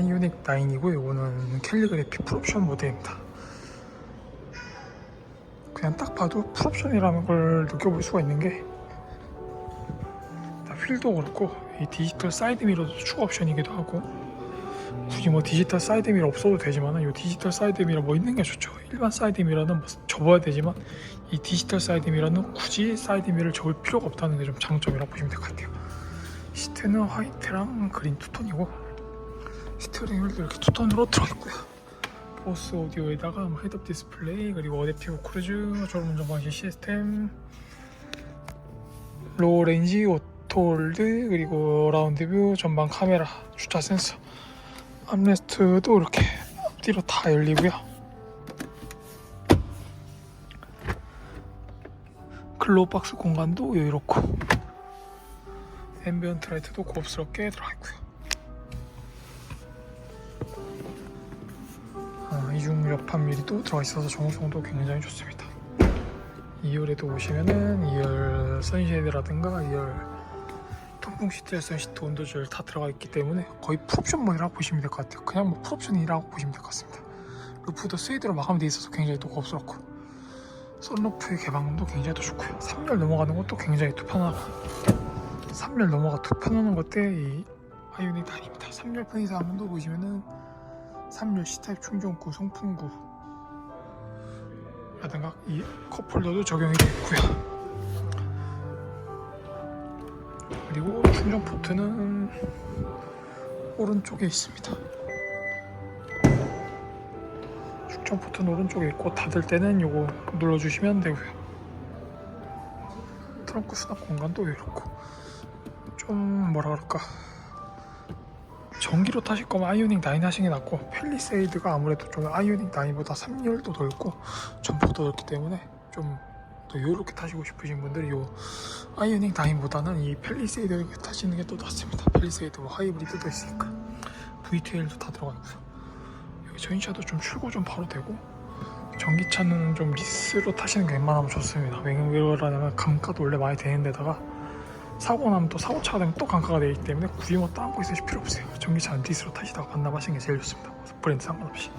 아이오닉 9이고 이거는 캘리그래피 풀옵션 모델입니다. 그냥 딱 봐도 풀옵션이라는 걸 느껴볼 수가 있는 게다 휠도 그렇고 이 디지털 사이드 미러도 추가 옵션이기도 하고 굳이 뭐 디지털 사이드 미러 없어도 되지만 이 디지털 사이드 미러 뭐 있는 게 좋죠. 일반 사이드 미러는 뭐 접어야 되지만 이 디지털 사이드 미러는 굳이 사이드 미러를 접을 필요가 없다는 게 좀 장점이라고 보시면 될 것 같아요. 시트는 화이트랑 그린 투톤이고 스티어링 휠도 이렇게 투톤으로 들어있고요. 보스 오디오에다가 뭐 헤드업 디스플레이 그리고 어댑티브 크루즈 졸음 운전 방식 시스템 로우 렌지 오토홀드 그리고 라운드 뷰 전방 카메라 주차 센서 암레스트도 이렇게 앞뒤로 다 열리고요. 글로우 박스 공간도 여유롭고 앰비언트 라이트도 고급스럽게 들어가 있고요. 이중 옆판 미리도 들어가 있어서 정성도 굉장히 좋습니다. 2열에도 보시면은 2열 선쉐이드라든가 2열 통풍 시트에 선시트 온도 조절 다 들어가 있기 때문에 거의 풀옵션 모델이라고 보시면 될 것 같아요. 그냥 뭐 풀옵션이라고 보시면 될 것 같습니다. 루프도 스웨이드로 마감되어 있어서 굉장히 또 고급스럽고 썬루프의 개방도 굉장히 또 좋고요. 3열 넘어가는 것도 굉장히 또 편하고 3열 넘어가 또 편안한 것 때 이 아이오닉 9입니다. 3열 편의사항도 보시면은 3열 C타입 충전구, 송풍구 라든가 이 컵홀더도 적용이 되어 있고요. 그리고 충전 포트는 오른쪽에 있습니다. 충전 포트는 오른쪽에 있고 닫을 때는 요거 눌러주시면 되고요. 트렁크 수납 공간도 이렇고 좀 뭐라 그럴까 전기로 타실 거면 아이오닉 9 하시는 게 낫고 펠리세이드가 아무래도 좀 아이오닉 9보다 3열도 더 있고 점포가 더 넓기 때문에 좀더 여유롭게 타시고 싶으신 분들이 요 아이오닉 9보다는 이 펠리세이드 타시는 게 또 낫습니다. 펠리세이드 뭐 하이브리드도 있으니까. VTL도 다 들어가 있고요. 여기 전기차도 좀 출고 좀 바로 되고 전기차는 좀 리스로 타시는 게 웬만하면 좋습니다. 왜냐면 감가도 원래 많이 되는 데다가 사고 나면 또 사고차가 되면 또 감가가 되기 때문에 굳이 뭐 다른 거 있으실 필요 없어요. 전기차는 리스로 타시다가 반납하시는 게 제일 좋습니다. 브랜드 상관없이